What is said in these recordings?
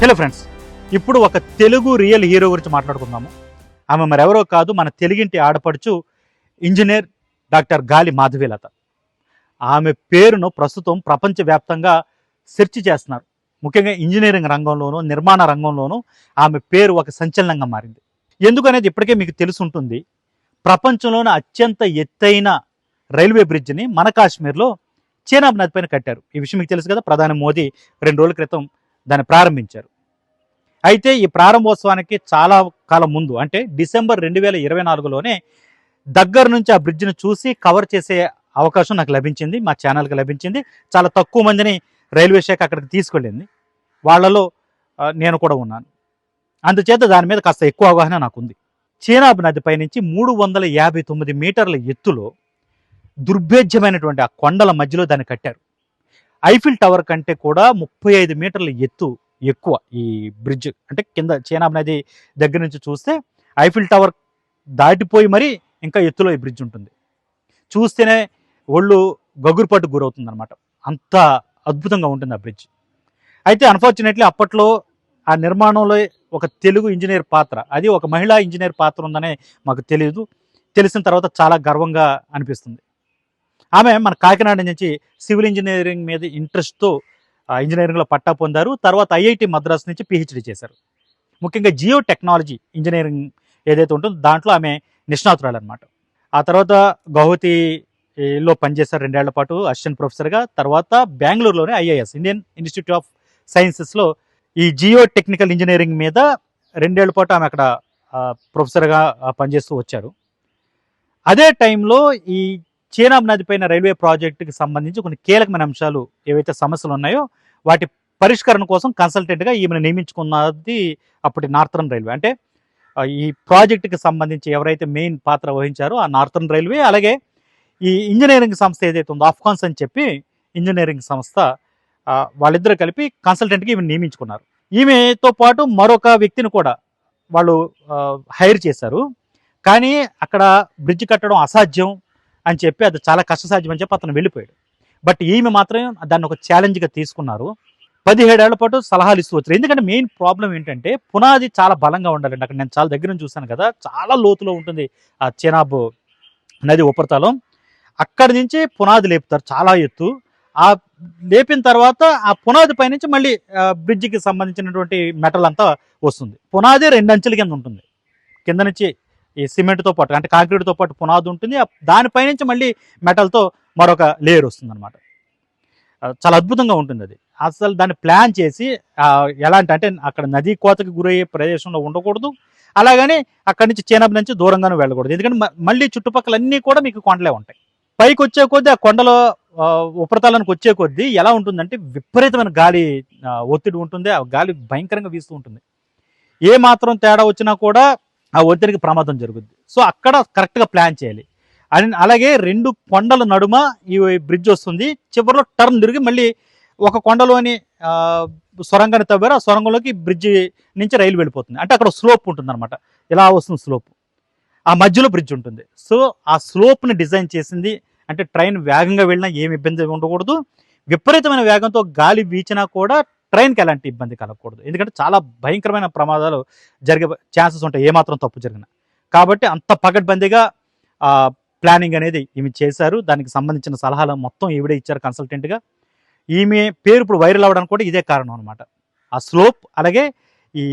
Hello friends ఇప్పుడు ఒక Telugu real hero గురించి మాట్లాడుకుందాము. ఆమె మరెవరో కాదు మన తెలుగింటి ఆడపడుచు ఇంజనీర్ డాక్టర్ గాలి మాధవీలత. ఆమె పేరును ప్రస్తుతం ప్రపంచవ్యాప్తంగా సెర్చ్ చేస్తున్నారు. ముఖ్యంగా ఇంజనీరింగ్ రంగంలోనూ నిర్మాణ రంగంలోనూ ఆమె పేరు ఒక సంచలనంగా మారింది. ఎందుకనేది ఇప్పటికే మీకు తెలిసి ఉంటుంది ప్రపంచంలోనే అత్యంత ఎత్తైన రైల్వే బ్రిడ్జ్ని మన కాశ్మీర్లో చీనాబ్ నదిపైన కట్టారు. ఈ విషయం మీకు తెలుసు కదా ప్రధాని మోదీ రెండు రోజుల క్రితం దాన్ని ప్రారంభించారు. అయితే ఈ ప్రారంభోత్సవానికి చాలా కాలం ముందు అంటే డిసెంబర్ రెండు వేల ఇరవై నాలుగులోనే దగ్గర నుంచి ఆ బ్రిడ్జ్ను చూసి కవర్ చేసే అవకాశం నాకు లభించింది మా ఛానల్కి లభించింది. చాలా తక్కువ మందిని రైల్వే శాఖ అక్కడికి తీసుకెళ్ళింది. వాళ్ళలో నేను కూడా ఉన్నాను. అందుచేత దాని మీద కాస్త ఎక్కువ అవగాహన నాకుంది. చీనాబ్ నదిపై నుంచి మూడు వందల యాభై తొమ్మిది మీటర్ల ఎత్తులో దుర్భేద్యమైనటువంటి ఆ కొండల మధ్యలో దాన్ని కట్టారు. ఐఫిల్ టవర్ కంటే కూడా ముప్పై ఐదు మీటర్ల ఎత్తు ఎక్కువ ఈ బ్రిడ్జ్ అంటే కింద చైనాబ్ నది దగ్గర నుంచి చూస్తే ఐఫిల్ టవర్ దాటిపోయి మరీ ఇంకా ఎత్తులో ఈ బ్రిడ్జ్ ఉంటుంది. చూస్తేనే ఒళ్ళు గగురుపాటు గురవుతుంది అనమాట అంత అద్భుతంగా ఉంటుంది ఆ బ్రిడ్జ్. అయితే అన్ఫార్చునేట్లీ అప్పట్లో ఆ నిర్మాణంలో ఒక తెలుగు ఇంజనీర్ పాత్ర అది ఒక మహిళా ఇంజనీర్ పాత్ర ఉందనే మాకు తెలియదు. తెలిసిన తర్వాత చాలా గర్వంగా అనిపిస్తుంది. ఆమె మన కాకినాడ నుంచి సివిల్ ఇంజనీరింగ్ మీద ఇంట్రెస్ట్తో ఇంజనీరింగ్లో పట్టా పొందారు. తర్వాత ఐఐటి మద్రాస్ నుంచి పిహెచ్డి చేశారు. ముఖ్యంగా జియో టెక్నాలజీ ఇంజనీరింగ్ ఏదైతే ఉంటుందో దాంట్లో ఆమె నిష్ణాతురాలు అనమాట ఆ తర్వాత గౌహతిలో పనిచేశారు రెండేళ్ళ పాటు అసిస్టెంట్ ప్రొఫెసర్గా. తర్వాత బెంగళూరులోనే ఐఐఎస్ ఇండియన్ ఇన్స్టిట్యూట్ ఆఫ్ సైన్సెస్లో ఈ జియో టెక్నికల్ ఇంజనీరింగ్ మీద రెండేళ్ళ పాటు ఆమె అక్కడ ప్రొఫెసర్గా పనిచేస్తూ వచ్చారు. అదే టైంలో ఈ చీనాబ్ నది పైన రైల్వే ప్రాజెక్టుకి సంబంధించి కొన్ని కీలకమైన అంశాలు ఏవైతే సమస్యలు ఉన్నాయో వాటి పరిష్కరణ కోసం కన్సల్టెంట్గా ఈమెను నియమించుకున్నది అప్పటి నార్థన్ రైల్వే. అంటే ఈ ప్రాజెక్టుకి సంబంధించి ఎవరైతే మెయిన్ పాత్ర వహించారో ఆ నార్థన్ రైల్వే అలాగే ఈ ఇంజనీరింగ్ సంస్థ ఏదైతే ఉందో ఆఫ్కాన్స్ అని చెప్పి ఇంజనీరింగ్ సంస్థ వాళ్ళిద్దరూ కలిపి కన్సల్టెంట్కి ఈమెను నియమించుకున్నారు. ఈమెతో పాటు మరొక వ్యక్తిని కూడా వాళ్ళు హైర్ చేశారు. కానీ అక్కడ బ్రిడ్జ్ కట్టడం అసాధ్యం. అని చెప్పి అది చాలా కష్టసాధ్యం అని చెప్పి అతను వెళ్ళిపోయాడు. బట్ ఈమె మాత్రం దాన్ని ఒక ఛాలెంజ్గా తీసుకున్నారు. పదిహేడేళ్ళ పాటు సలహాలు ఇస్తూ వచ్చారు. ఎందుకంటే మెయిన్ ప్రాబ్లం ఏంటంటే పునాది చాలా బలంగా ఉండాలండి. అక్కడ నేను చాలా దగ్గర నుంచి చూశాను కదా చాలా లోతులో ఉంటుంది ఆ చెనాబ్ నది ఉపరితలం. అక్కడి నుంచి పునాది లేపుతారు చాలా ఎత్తు. ఆ లేపిన తర్వాత ఆ పునాది పైనుంచి మళ్ళీ బ్రిడ్జికి సంబంధించినటువంటి మెటల్ అంతా వస్తుంది. పునాది రెండు అంచెల కింద ఉంటుంది. కింద నుంచి ఈ సిమెంట్తో పాటు అంటే కాంక్రీట్తో పాటు పునాది ఉంటుంది. దానిపైనుంచి మళ్ళీ మెటల్తో మరొక లేయర్ వస్తుంది అనమాట చాలా అద్భుతంగా ఉంటుంది అది. అసలు దాన్ని ప్లాన్ చేసి ఎలాంటి అంటే అక్కడ నదీ కోతకి గురయ్యే ప్రదేశంలో ఉండకూడదు. అలాగని అక్కడి నుంచి చేనబ్ నుంచి దూరంగానే వెళ్ళకూడదు. ఎందుకంటే మళ్ళీ చుట్టుపక్కల అన్నీ కూడా మీకు కొండలే ఉంటాయి. పైకి వచ్చే కొద్దీ ఆ కొండలో ఉపరితలానికి వచ్చే కొద్దీ ఎలా ఉంటుందంటే విపరీతమైన గాలి ఒత్తిడి ఉంటుంది. ఆ గాలి భయంకరంగా వీస్తూ ఉంటుంది. ఏ మాత్రం తేడా వచ్చినా కూడా ఆ ఒత్తిడికి ప్రమాదం జరుగుద్ది. సో అక్కడ కరెక్ట్గా ప్లాన్ చేయాలి. అండ్ అలాగే రెండు కొండల నడుమ ఈ బ్రిడ్జ్ వస్తుంది. చివరిలో టర్న్ తిరిగి మళ్ళీ ఒక కొండలోని సొరంగాన్ని తవ్వారు. ఆ సొరంగంలోకి బ్రిడ్జ్ నుంచి రైలు వెళ్ళిపోతుంది. అంటే అక్కడ స్లోప్ ఉంటుంది అనమాట ఇలా వస్తుంది స్లోప్. ఆ మధ్యలో బ్రిడ్జ్ ఉంటుంది. సో ఆ స్లోప్ని డిజైన్ చేసింది అంటే ట్రైన్ వేగంగా వెళ్ళినా ఏమి ఇబ్బంది ఉండకూడదు. విపరీతమైన వేగంతో గాలి వీచినా కూడా ట్రైన్కి ఎలాంటి ఇబ్బంది కలగకూడదు. ఎందుకంటే చాలా భయంకరమైన ప్రమాదాలు జరిగే ఛాన్సెస్ ఉంటాయి. ఏమాత్రం తప్పు జరిగిన. కాబట్టి అంత పగడ్బందీగా ప్లానింగ్ అనేది ఈమె చేశారు. దానికి సంబంధించిన సలహాలు మొత్తం ఈవిడే ఇచ్చారు కన్సల్టెంట్గా. ఈమె పేరు ఇప్పుడు వైరల్ అవ్వడానికి కూడా ఇదే కారణం అనమాట ఆ స్లోప్ అలాగే ఈ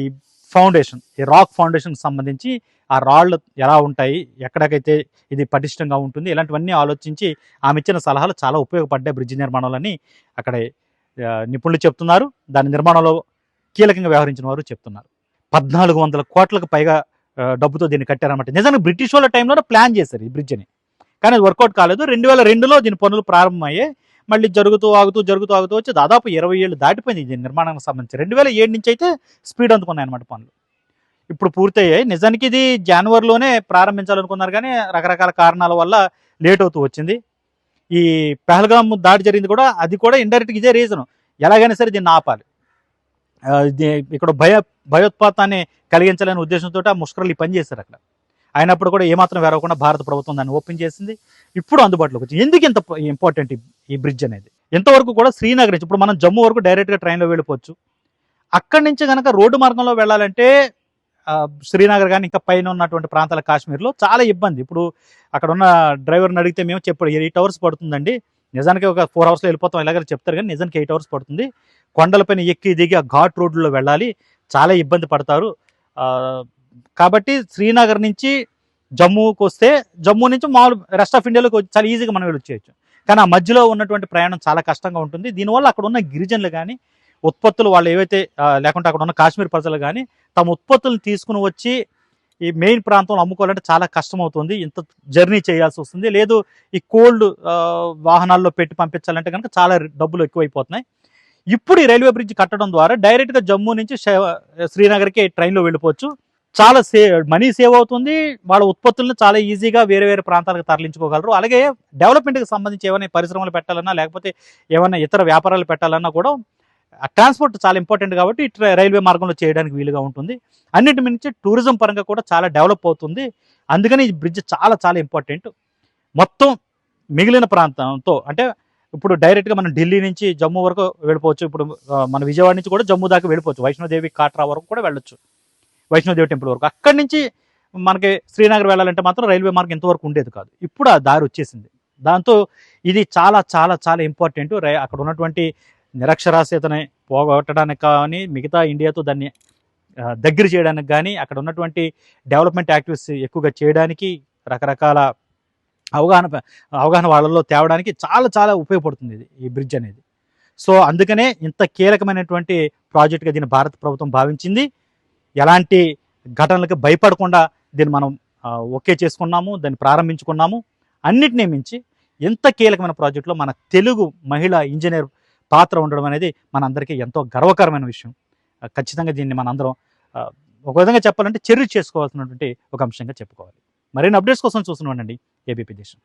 ఫౌండేషన్ ఈ రాక్ ఫౌండేషన్కి సంబంధించి ఆ రాళ్ళు ఎలా ఉంటాయి ఎక్కడికైతే ఇది పటిష్టంగా ఉంటుంది ఇలాంటివన్నీ ఆలోచించి ఆమె ఇచ్చిన సలహాలు చాలా ఉపయోగపడ్డాయి బ్రిడ్జ్ నిర్మాణాలని అక్కడ నిపుణులు చెప్తున్నారు. దాని నిర్మాణంలో కీలకంగా వ్యవహరించిన వారు చెప్తున్నారు. పద్నాలుగు వందల కోట్లకు పైగా డబ్బుతో దీన్ని కట్టారన్నమాట. నిజానికి బ్రిటిష్ వాళ్ళ టైంలోనే ప్లాన్ చేశారు ఈ బ్రిడ్జ్ని కానీ అది వర్కౌట్ కాలేదు. రెండు వేల రెండులో దీని పనులు ప్రారంభమయ్యాయి. మళ్ళీ జరుగుతూ ఆగుతూ జరుగుతూ ఆగుతూ వచ్చి దాదాపు ఇరవై ఏళ్ళు దాటిపోయింది దీని నిర్మాణానికి సంబంధించి. రెండు వేల ఏడు నుంచి అయితే స్పీడ్ అందుకున్నాయి అనమాట పనులు. ఇప్పుడు పూర్తయ్యాయి. నిజానికి ఇది జనవరిలోనే ప్రారంభించాలనుకున్నారు కానీ రకరకాల కారణాల వల్ల లేట్ అవుతూ వచ్చింది. ఈ పెహల్గామ్ దాడి జరిగింది కూడా అది కూడా ఇండైరెక్ట్గా ఇదే రీజన్ ఎలాగైనా సరే దీన్ని ఆపాలి. ఇక్కడ భయ భయోత్పాతాన్ని కలిగించాలనే ఉద్దేశంతో ఆ ముష్కరలు ఈ పని చేశారు అక్కడ. అయినప్పుడు కూడా ఏమాత్రం వేరవకుండా భారత ప్రభుత్వం దాన్ని ఓపెన్ చేసింది. ఇప్పుడు అందుబాటులోకి వచ్చింది. ఎందుకు ఇంత ఇంపార్టెంట్ ఈ బ్రిడ్జ్ అనేది? ఎంతవరకు కూడా శ్రీనగర్ నుంచి ఇప్పుడు మనం జమ్మూ వరకు డైరెక్ట్గా ట్రైన్లో వెళ్ళిపోవచ్చు. అక్కడి నుంచి కనుక రోడ్డు మార్గంలో వెళ్ళాలంటే శ్రీనగర్ కానీ ఇంకా పైన ఉన్నటువంటి ప్రాంతాల కాశ్మీర్లో చాలా ఇబ్బంది. ఇప్పుడు అక్కడ ఉన్న డ్రైవర్ని అడిగితే మేము చెప్పాడు ఎయిట్ అవర్స్ పడుతుందండి. నిజానికి ఒక ఫోర్ అవర్స్లో వెళ్ళిపోతాం. ఇలాగ చెప్తారు కానీ నిజానికి ఎయిట్ అవర్స్ పడుతుంది. కొండలపైన ఎక్కి దిగి ఆ ఘాట్ రోడ్లో వెళ్ళాలి. చాలా ఇబ్బంది పడతారు. కాబట్టి శ్రీనగర్ నుంచి జమ్మూకి వస్తే జమ్మూ నుంచి మామూలు రెస్ట్ ఆఫ్ ఇండియాలోకి చాలా ఈజీగా మనం వెళ్ళొచ్చేయచ్చు. కానీ ఆ మధ్యలో ఉన్నటువంటి ప్రయాణం చాలా కష్టంగా ఉంటుంది. దీనివల్ల అక్కడ ఉన్న గిరిజనులు కానీ ఉత్పత్తులు వాళ్ళు ఏవైతే లేకుంటే అక్కడ ఉన్న కాశ్మీర్ ప్రజలు కానీ తమ ఉత్పత్తులను తీసుకుని వచ్చి ఈ మెయిన్ ప్రాంతంలో అమ్ముకోవాలంటే చాలా కష్టం అవుతుంది ఇంత జర్నీ చేయాల్సి వస్తుంది. లేదు ఈ కోల్డ్ వాహనాల్లో పెట్టి పంపించాలంటే కనుక చాలా డబ్బులు ఎక్కువైపోతున్నాయి. ఇప్పుడు ఈ రైల్వే బ్రిడ్జ్ కట్టడం ద్వారా డైరెక్ట్గా జమ్మూ నుంచి శ్రీనగర్కి ట్రైన్లో వెళ్ళిపోవచ్చు. చాలా సే మనీ సేవ్ అవుతుంది. వాళ్ళ ఉత్పత్తులను చాలా ఈజీగా వేరే వేరే ప్రాంతాలకు తరలించుకోగలరు. అలాగే డెవలప్మెంట్కి సంబంధించి ఏమైనా పరిశ్రమలు పెట్టాలన్నా లేకపోతే ఏమైనా ఇతర వ్యాపారాలు పెట్టాలన్నా కూడా ట్రాన్స్పోర్ట్ చాలా ఇంపార్టెంట్ కాబట్టి ఈ రైల్వే మార్గంలో చేయడానికి వీలుగా ఉంటుంది. అన్నిటి మించి టూరిజం పరంగా కూడా చాలా డెవలప్ అవుతుంది. అందుకని ఈ బ్రిడ్జ్ చాలా చాలా ఇంపార్టెంట్. మొత్తం మిగిలిన ప్రాంతంతో అంటే ఇప్పుడు డైరెక్ట్గా మనం ఢిల్లీ నుంచి జమ్మూ వరకు వెళ్ళిపోవచ్చు. ఇప్పుడు మన విజయవాడ నుంచి కూడా జమ్మూ దాకా వెళ్ళిపోవచ్చు. వైష్ణోదేవి కాట్రా వరకు కూడా వెళ్ళొచ్చు. వైష్ణోదేవి టెంపుల్ వరకు. అక్కడి నుంచి మనకి శ్రీనగర్ వెళ్ళాలంటే మాత్రం రైల్వే మార్గం ఇంతవరకు ఉండేది కాదు. ఇప్పుడు ఆ దారి వచ్చేసింది. దాంతో ఇది చాలా చాలా చాలా ఇంపార్టెంట్. రై అక్కడ ఉన్నటువంటి నిరక్షరాస్యతని పోగొట్టడానికి కానీ మిగతా ఇండియాతో దాన్ని దగ్గర చేయడానికి కానీ అక్కడ ఉన్నటువంటి డెవలప్మెంట్ యాక్టివిటీస్ ఎక్కువగా చేయడానికి రకరకాల అవగాహన అవగాహన వాళ్ళల్లో తేవడానికి చాలా చాలా ఉపయోగపడుతుంది ఇది ఈ బ్రిడ్జ్ అనేది. సో అందుకనే ఇంత కీలకమైనటువంటి ప్రాజెక్ట్గా దీన్ని భారత ప్రభుత్వం భావించింది. ఎలాంటి ఘటనలకు భయపడకుండా దీన్ని మనం ఓకే చేసుకున్నాము దాన్ని ప్రారంభించుకున్నాము. అన్నిటినీ మించి ఎంత కీలకమైన ప్రాజెక్టులో మన తెలుగు మహిళా ఇంజనీర్ పాత్ర ఉండడం అనేది మనందరికీ ఎంతో గర్వకరమైన విషయం. ఖచ్చితంగా దీన్ని మనందరం ఒక విధంగా చెప్పాలంటే చర్య చేసుకోవాల్సినటువంటి ఒక అంశంగా చెప్పుకోవాలి. మరిన్ని అప్డేట్స్ కోసం చూస్తున్నామండి ఏబీపీ దేశం.